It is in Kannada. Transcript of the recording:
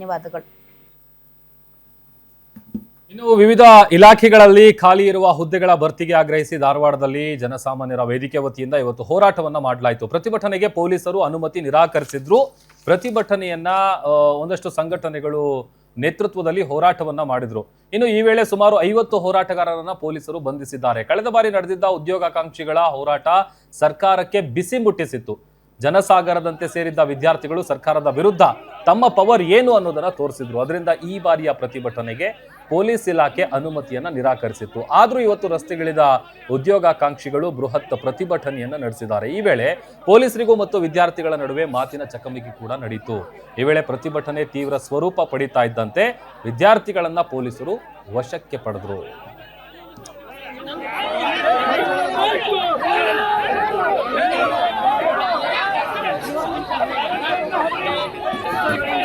ಧನ್ಯವಾದಗಳು. ಇನ್ನು ವಿವಿಧ ಇಲಾಖೆಗಳಲ್ಲಿ ಖಾಲಿ ಇರುವ ಹುದ್ದೆಗಳ ಭರ್ತಿಗೆ ಆಗ್ರಹಿಸಿ ಧಾರವಾಡದಲ್ಲಿ ಜನಸಾಮಾನ್ಯರ ವೇದಿಕೆ ವತಿಯಿಂದ ಇವತ್ತು ಹೋರಾಟವನ್ನ ಮಾಡಲಾಯಿತು. ಪ್ರತಿಭಟನೆಗೆ ಪೊಲೀಸರು ಅನುಮತಿ ನಿರಾಕರಿಸಿದ್ರು. ಪ್ರತಿಭಟನೆಯನ್ನ ಒಂದಷ್ಟು ಸಂಘಟನೆಗಳು ನೇತೃತ್ವದಲ್ಲಿ ಹೋರಾಟವನ್ನ ಮಾಡಿದ್ರು. ಇನ್ನು ಈ ವೇಳೆ ಸುಮಾರು ಐವತ್ತು ಹೋರಾಟಗಾರರನ್ನ ಪೊಲೀಸರು ಬಂಧಿಸಿದ್ದಾರೆ. ಕಳೆದ ಬಾರಿ ನಡೆದಿದ್ದ ಉದ್ಯೋಗಾಕಾಂಕ್ಷಿಗಳ ಹೋರಾಟ ಸರ್ಕಾರಕ್ಕೆ ಬಿಸಿ ಮುಟ್ಟಿಸಿತ್ತು. ಜನಸಾಗರದಂತೆ ಸೇರಿದ್ದ ವಿದ್ಯಾರ್ಥಿಗಳು ಸರ್ಕಾರದ ವಿರುದ್ಧ ತಮ್ಮ ಪವರ್ ಏನು ಅನ್ನೋದನ್ನ ತೋರಿಸಿದ್ರು. ಅದರಿಂದ ಈ ಬಾರಿಯ ಪ್ರತಿಭಟನೆಗೆ ಪೊಲೀಸ್ ಇಲಾಖೆ ಅನುಮತಿಯನ್ನ ನಿರಾಕರಿಸಿತ್ತು. ಆದರೂ ಇವತ್ತು ರಸ್ತೆಗಿಳಿದ ಉದ್ಯೋಗಾಕಾಂಕ್ಷಿಗಳು ಬೃಹತ್ ಪ್ರತಿಭಟನೆಯನ್ನ ನಡೆಸಿದ್ದಾರೆ. ಈ ವೇಳೆ ಪೊಲೀಸರಿಗೂ ಮತ್ತು ವಿದ್ಯಾರ್ಥಿಗಳ ನಡುವೆ ಮಾತಿನ ಚಕಮಕಿ ಕೂಡ ನಡೆಯಿತು ಈ ವೇಳೆ ಪ್ರತಿಭಟನೆ ತೀವ್ರ ಸ್ವರೂಪ ಪಡಿತಾ ಇದ್ದಂತೆ ವಿದ್ಯಾರ್ಥಿಗಳನ್ನ ಪೊಲೀಸರು ವಶಕ್ಕೆ ಪಡೆದ್ರು. Thank you.